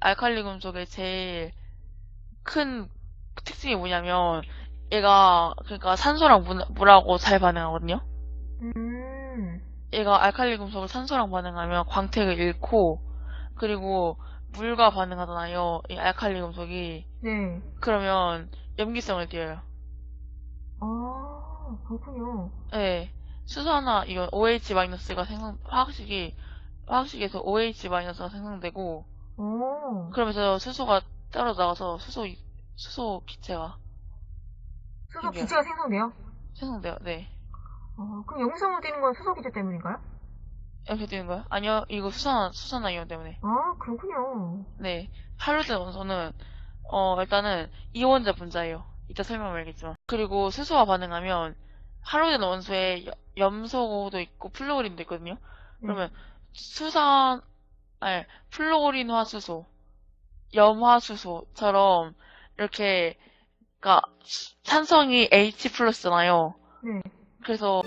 알칼리 금속의 제일 큰 특징이 뭐냐면 얘가 그러니까 산소랑 물, 물하고 잘 반응하거든요. 음, 얘가 알칼리 금속을 산소랑 반응하면 광택을 잃고 그리고 물과 반응하잖아요. 이 알칼리 금속이 네. 그러면 염기성을 띄어요. 아, 그렇군요. 네. 수산화 이건 OH-가 생성 화학식이 화학식에서 OH-가 생성되고 오, 그러면서 수소가 따로 나가서 수소 수소 기체가 수소. 기체가 생성돼요? 생성돼요. 네. 어, 그럼 염성을 띄는 건 수소 기체 때문인가요? 이렇게 되는 거요? 아니요. 이거 수산화 수산화 이온 때문에. 아, 그렇군요. 네. 할로젠 원소는 어 일단은 이원자 분자예요. 이따 설명하겠지만. 그리고 수소와 반응하면 할로젠 원소에 여- 염소도 있고 플루오린도 있거든요. 네. 그러면 수산 아니 플루오린화 수소, 염화수소처럼 이렇게 그러니까 산성이 H 플러스잖아요. 네. 그래서